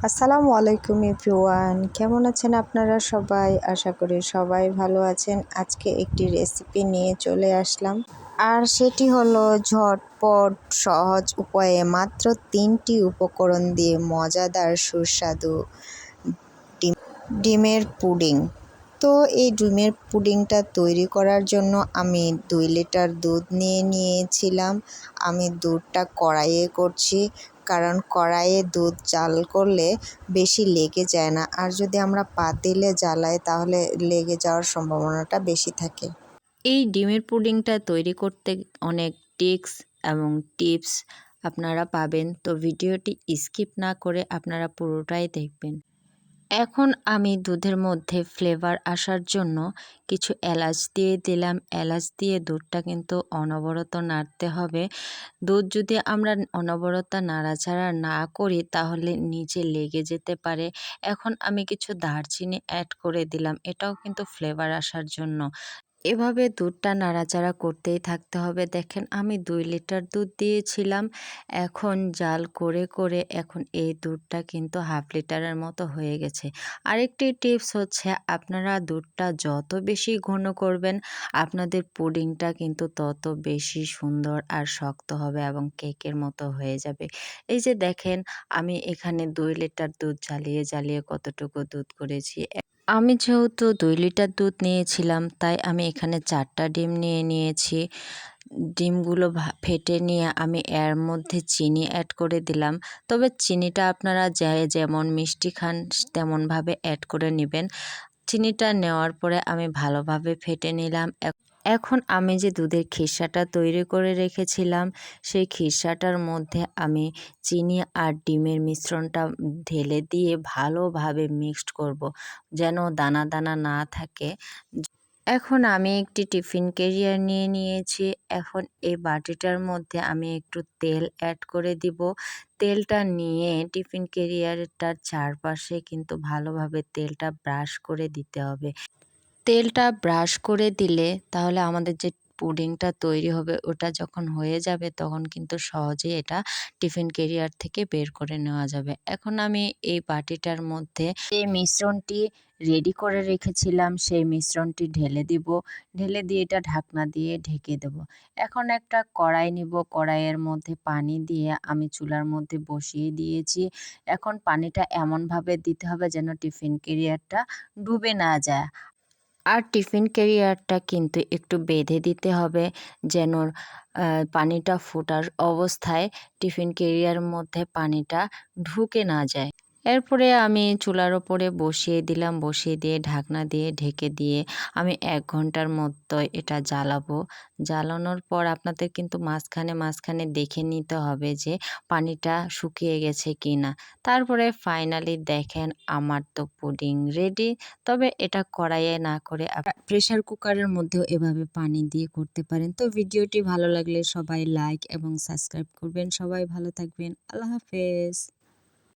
আসসালামু আলাইকুম এভরিওয়ান। কেমন আছেন আপনারা সবাই? আশা করি সবাই ভালো আছেন। আজকে একটি রেসিপি নিয়ে চলে আসলাম। আর সেটি হলো ঝটপট, সহজ উপায়ে মাত্র তিনটি উপকরণ দিয়ে মজাদার সুস্বাদু ডিম, ডিমের পুডিং। তো এই ডিমের পুডিংটা তৈরি করার জন্য আমি দুই লিটার দুধ নিয়ে নিয়েছিলাম। আমি দুধটা কড়াইয়ে করছি। কারণ কড়াইয়ে দুধ জাল করলে বেশি লেগে যায় না। আর যদি আমরা পাতিলে জ্বালাই, তাহলে লেগে যাওয়ার সম্ভাবনাটা বেশি থাকে। এই ডিমের পুডিংটা তৈরি করতে অনেক টিক্স এবং টিপস আপনারা পাবেন। তো ভিডিওটি স্কিপ না করে আপনারা পুরোটাই দেখবেন। এখন আমি দুধের মধ্যে ফ্লেভার আসার জন্য কিছু এলাচ দিয়ে দিলাম। এলাচ দিয়ে দুধটা কিন্তু অনবরত নাড়তে হবে। দুধ যদি আমরা অনবরত নাড়াচাড়া না করি, তাহলে নিচে লেগে যেতে পারে। এখন আমি কিছু দারচিনি অ্যাড করে দিলাম। এটাও কিন্তু ফ্লেভার আসার জন্য। এভাবে দুধটা নাড়াচাড়া করতেই থাকতে হবে। দেখেন, আমি দুই লিটার দুধ দিয়েছিলাম। এখন জাল করে করে এখন এই দুধটা কিন্তু হাফ লিটারের মতো হয়ে গেছে। আরেকটি টিপস হচ্ছে, আপনারা দুধটা যত বেশি ঘন করবেন, আপনাদের পুডিংটা কিন্তু তত বেশি সুন্দর আর শক্ত হবে এবং কেকের মতো হয়ে যাবে। এই যে দেখেন, আমি এখানে দুই লিটার দুধ জ্বালিয়ে জ্বালিয়ে কতটুকু দুধ করেছি। আমি যেহেতু দুই লিটার দুধ নিয়েছিলাম, তাই আমি এখানে চারটা ডিম নিয়ে নিয়েছি। ডিমগুলো ফেটে নিয়ে আমি এর মধ্যে চিনি অ্যাড করে দিলাম। তবে চিনিটা আপনারা যে, যেমন মিষ্টি খান, তেমনভাবে অ্যাড করে নেবেন। চিনিটা নেওয়ার পরে আমি ভালোভাবে ফেটে নিলাম। এখন আমি যে দুধের খিসাটা তৈরি করে রেখেছিলাম, সেই খিসাটার মধ্যে আমি চিনি আর ডিমের মিশ্রণটা ঢেলে দিয়ে ভালোভাবে মিক্সড করব, যেন দানা দানা না থাকে। এখন আমি একটি টিফিন কেরিয়ার নিয়ে নিয়েছি। এখন এই বাটিটার মধ্যে আমি একটু তেল অ্যাড করে দিব। তেলটা নিয়ে টিফিন কেরিয়ারটার চারপাশে কিন্তু ভালোভাবে তেলটা ব্রাশ করে দিতে হবে। তেলটা ব্রাশ করে দিলে তাহলে আমাদের যে পুডিংটা তৈরি হবে ওটা যখন হয়ে যাবে তখন কিন্তু সহজেই এটা টিফিন কেরিয়ার থেকে বের করে নেওয়া যাবে। এখন আমি এই বাটিটার মধ্যে এই মিশ্রণটি রেডি করে রেখেছিলাম সেই মিশ্রণটি ঢেলে দিব। ঢেলে দিয়ে এটা ঢাকনা দিয়ে ঢেকে দেব। এখন একটা কড়াই নিব। কড়াইয়ের মধ্যে পানি দিয়ে আমি চুলার মধ্যে বসিয়ে দিয়েছি। এখন পানিটা এমনভাবে দিতে হবে যেন টিফিন কেরিয়ারটা ডুবে না যায়। আর টিফিন ক্যারিয়ারটা কিন্তু একটু বেঁধে দিতে হবে যেন পানিটা ফোটার অবস্থায় টিফিন ক্যারিয়ার মধ্যে পানিটা ঢুকে না যায়। এরপরে আমি চুলার ওপরে বসিয়ে দিলাম, বসিয়ে দিয়ে ঢাকনা দিয়ে ঢেকে দিয়ে আমি এক ঘণ্টার মতো এটা জ্বালাবো। জ্বালানোর পর আপনাদের কিন্তু মাঝখানে মাঝখানে দেখে নিতে হবে যে পানিটা শুকিয়ে গেছে কি না তারপরে ফাইনালি দেখেন আমার তো পুডিং রেডি। তবে এটা কড়াইয়ে না করে প্রেশার কুকারের মধ্যেও এভাবে পানি দিয়ে করতে পারেন। তো ভিডিওটি ভালো লাগলে সবাই লাইক এবং সাবস্ক্রাইব করবেন। সবাই ভালো থাকবেন। আল্লাহ হাফেজ।